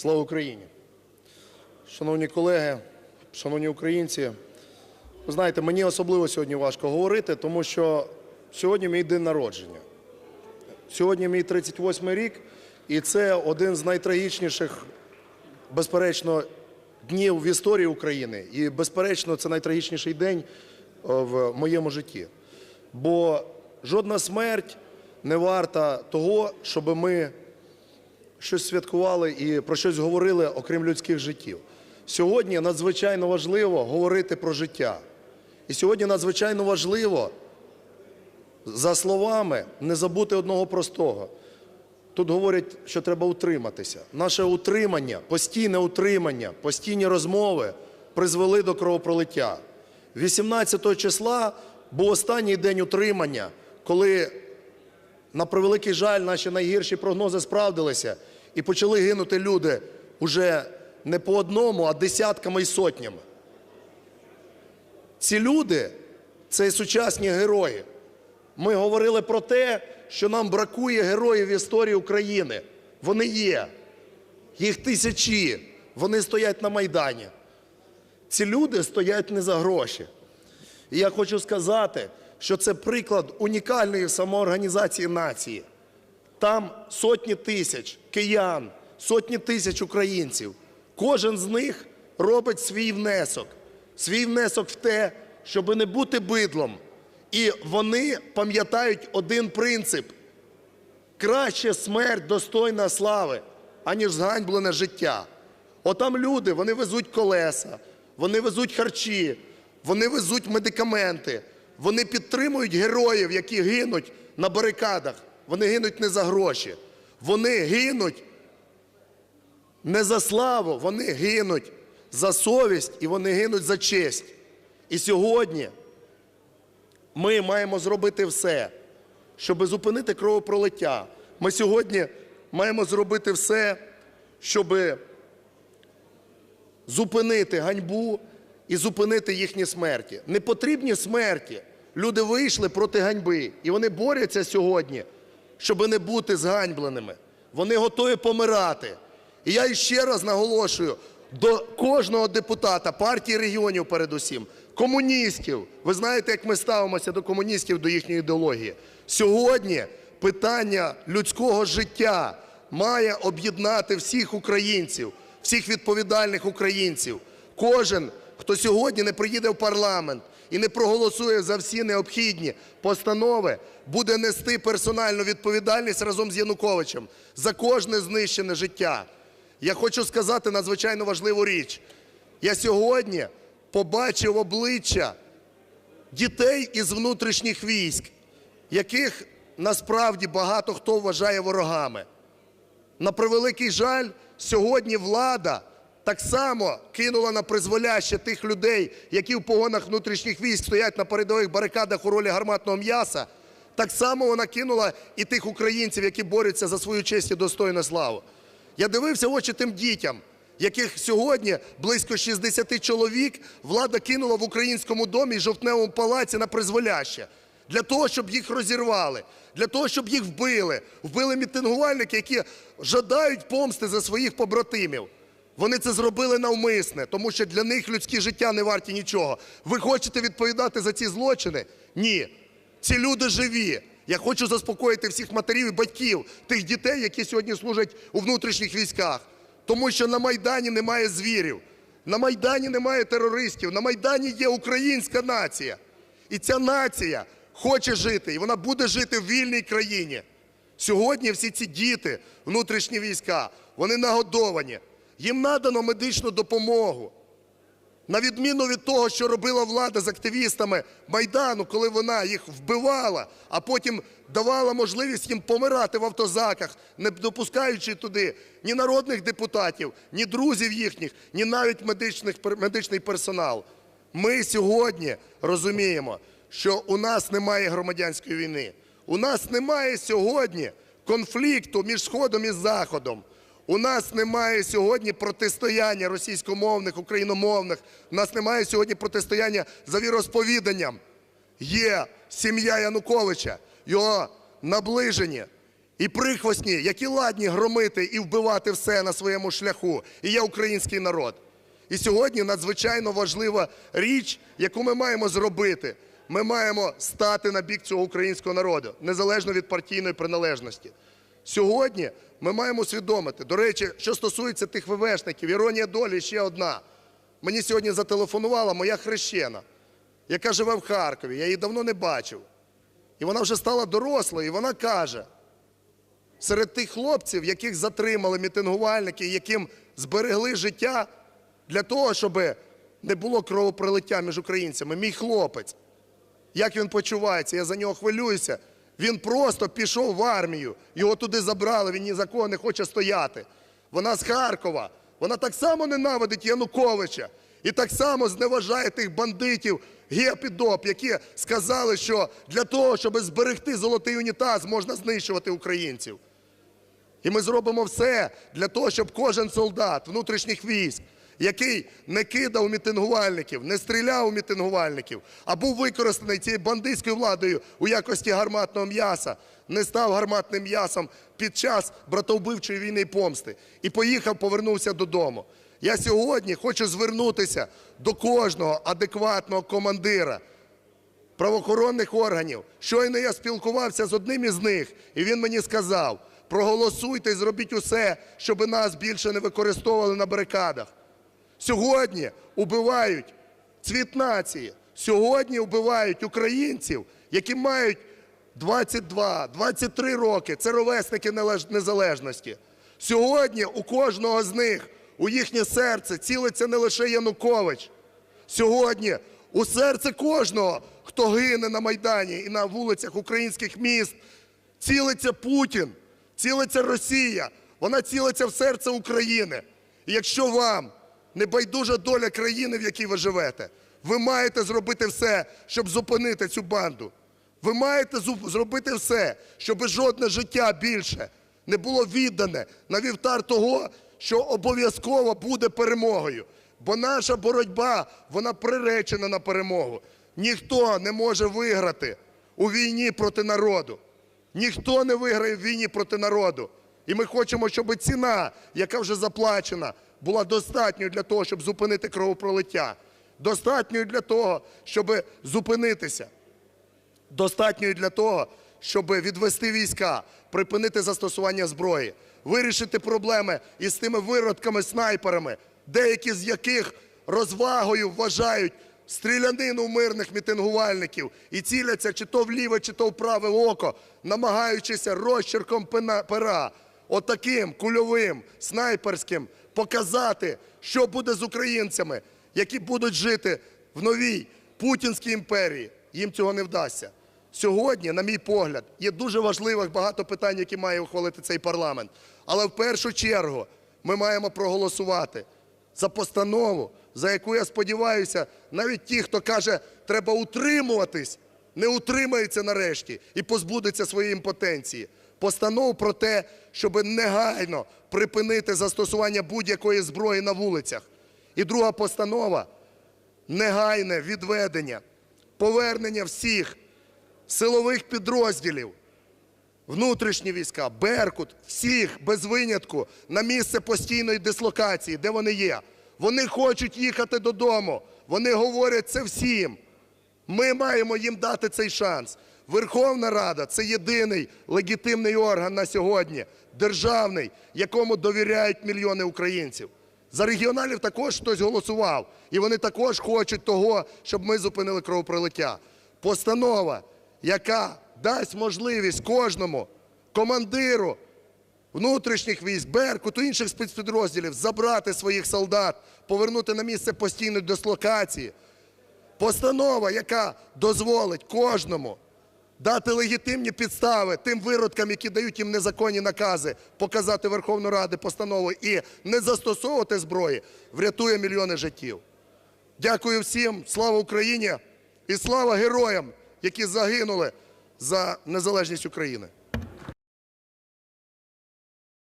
Слава Україні! Шановні колеги, шановні українці, ви знаєте, мені особливо сьогодні важко говорити, тому що сьогодні мій день народження. Сьогодні мій 38-й рік, і це один з найтрагічніших, безперечно, днів в історії України. І, безперечно, це найтрагічніший день е, в моєму житті. Бо жодна смерть не варта того, щоб ми щось святкували і про щось говорили, окрім людських життів. Сьогодні надзвичайно важливо говорити про життя. І сьогодні надзвичайно важливо, за словами, не забути одного простого. Тут говорять, що треба утриматися. Наше утримання, постійне утримання, постійні розмови призвели до кровопролиття. 18 числа був останній день утримання, коли на превеликий жаль, наші найгірші прогнози справдилися і почали гинути люди уже не по одному, а десятками і сотнями. Ці люди це сучасні герої. Ми говорили про те, що нам бракує героїв в історії України. Вони є. Їх тисячі. Вони стоять на Майдані. Ці люди стоять не за гроші. І я хочу сказати, що це приклад унікальної самоорганізації нації. Там сотні тисяч киян, сотні тисяч українців. Кожен з них робить свій внесок, свій внесок в те, щоб не бути бидлом. І вони пам'ятають один принцип: краще смерть достойна слави, аніж зганьблене життя. Отам люди, вони везуть колеса, вони везуть харчі, вони везуть медикаменти, вони підтримують героїв, які гинуть на барикадах. Вони гинуть не за гроші. Вони гинуть не за славу, вони гинуть за совість і вони гинуть за честь. І сьогодні ми маємо зробити все, щоб зупинити кровопролиття. Ми сьогодні маємо зробити все, щоб зупинити ганьбу і зупинити їхні смерті. Не потрібні смерті. Люди вийшли проти ганьби, і вони борються сьогодні, щоб не бути зганьбленими. Вони готові помирати. І я ще раз наголошую до кожного депутата партії регіонів, передусім, комуністів. Ви знаєте, як ми ставимося до комуністів, до їхньої ідеології. Сьогодні питання людського життя має об'єднати всіх українців, всіх відповідальних українців. Кожен, хто сьогодні не приїде в парламент і не проголосує за всі необхідні постанови, буде нести персональну відповідальність разом з Януковичем за кожне знищене життя. Я хочу сказати надзвичайно важливу річ. Я сьогодні побачив обличчя дітей із внутрішніх військ, яких насправді багато хто вважає ворогами. На превеликий жаль, сьогодні влада так само кинула на призволяще тих людей, які в погонах внутрішніх військ стоять на передових барикадах у ролі гарматного м'яса. Так само вона кинула і тих українців, які борються за свою честь і достойну славу. Я дивився в очі тим дітям, яких сьогодні близько 60 чоловік влада кинула в українському домі і жовтневому палаці на призволяще. Для того, щоб їх розірвали, для того, щоб їх вбили. Вбили мітингувальники, які жадають помсти за своїх побратимів. Вони це зробили навмисне, тому що для них людські життя не варті нічого. Ви хочете відповідати за ці злочини? Ні. Ці люди живі. Я хочу заспокоїти всіх матерів і батьків тих дітей, які сьогодні служать у внутрішніх військах. Тому що на Майдані немає звірів, на Майдані немає терористів, на Майдані є українська нація. І ця нація хоче жити, і вона буде жити в вільній країні. Сьогодні всі ці діти, внутрішні війська, вони нагодовані. Їм надано медичну допомогу. На відміну від того, що робила влада з активістами Майдану, коли вона їх вбивала, а потім давала можливість їм помирати в автозаках, не допускаючи туди ні народних депутатів, ні друзів їхніх, ні навіть медичних, медичний персонал. Ми сьогодні розуміємо, що у нас немає громадянської війни. У нас немає сьогодні конфлікту між Сходом і Заходом. У нас немає сьогодні протистояння російськомовних, україномовних. У нас немає сьогодні протистояння за віросповіданням. Є сім'я Януковича, його наближені. і прихвостні, які ладні громити і вбивати все на своєму шляху, і є український народ. І сьогодні надзвичайно важлива річ, яку ми маємо зробити. Ми маємо стати на бік цього українського народу, незалежно від партійної приналежності. Сьогодні ми маємо усвідомити, до речі, що стосується тих ВВшників, іронія долі ще одна. Мені сьогодні зателефонувала моя хрещена, яка живе в Харкові. Я її давно не бачив. І вона вже стала дорослою, і вона каже: серед тих хлопців, яких затримали мітингувальники, яким зберегли життя для того, щоб не було кровопролиття між українцями, мій хлопець. Як він почувається? Я за нього хвилююся. Він просто пішов в армію, його туди забрали, він ні за кого не хоче стояти. Вона з Харкова. Вона так само ненавидить Януковича і так само зневажає тих бандитів ГЕП і ДОП, які сказали, що для того, щоб зберегти золотий унітаз, можна знищувати українців. І ми зробимо все для того, щоб кожен солдат внутрішніх військ, який не кидав мітингувальників, не стріляв у мітингувальників, а був використаний цією бандитською владою у якості гарматного м'яса, не став гарматним м'ясом під час братовбивчої війни і помсти. І поїхав, повернувся додому. Я сьогодні хочу звернутися до кожного адекватного командира правоохоронних органів. Щойно я спілкувався з одним із них, і він мені сказав: проголосуйте і зробіть усе, щоб нас більше не використовували на барикадах. Сьогодні убивають цвіт нації. Сьогодні вбивають українців, які мають 22, 23 роки. Це ровесники незалежності. Сьогодні у кожного з них у їхнє серце цілиться не лише Янукович. Сьогодні у серце кожного, хто гине на Майдані і на вулицях українських міст, цілиться Путін, цілиться Росія. Вона цілиться в серце України. І якщо вам не байдужа доля країни, в якій ви живете, ви маєте зробити все, щоб зупинити цю банду. Ви маєте зробити все, щоб жодне життя більше не було віддане на вівтар того, що обов'язково буде перемогою. Бо наша боротьба, вона приречена на перемогу. Ніхто не може виграти у війні проти народу. Ніхто не виграє в війні проти народу. І ми хочемо, щоб ціна, яка вже заплачена, була достатньою для того, щоб зупинити кровопролиття. Достатньою для того, щоб зупинитися. Достатньою для того, щоб відвести війська, припинити застосування зброї, вирішити проблеми із тими виродками-снайперами, деякі з яких розвагою вважають стрілянину мирних мітингувальників і ціляться чи то в ліве, чи то в праве око, намагаючися розчерком пера, отаким кульовим, снайперським, показати, що буде з українцями, які будуть жити в новій Путінській імперії. Їм цього не вдасться. Сьогодні, на мій погляд, є дуже важливих багато питань, які має ухвалити цей парламент. Але в першу чергу ми маємо проголосувати за постанову, за яку я сподіваюся, навіть ті, хто каже, треба утримуватись, не утримаються нарешті і позбудеться своєї імпотенції. Постанову про те, щоб негайно припинити застосування будь-якої зброї на вулицях. І друга постанова негайне відведення, повернення всіх силових підрозділів, внутрішні війська, Беркут, всіх без винятку на місце постійної дислокації, де вони є. Вони хочуть їхати додому. Вони говорять це всім. Ми маємо їм дати цей шанс. Верховна Рада це єдиний легітимний орган на сьогодні, державний, якому довіряють мільйони українців. За регіоналів також хтось голосував, і вони також хочуть того, щоб ми зупинили кровопролиття. Постанова, яка дасть можливість кожному командиру внутрішніх військ, Беркуту, інших спецпідрозділів забрати своїх солдат, повернути на місце постійної дислокації. Постанова, яка дозволить кожному дати легітимні підстави тим виродкам, які дають їм незаконні накази, показати Верховну Раду постанову і не застосовувати зброї, врятує мільйони життів. Дякую всім, слава Україні і слава героям, які загинули за незалежність України.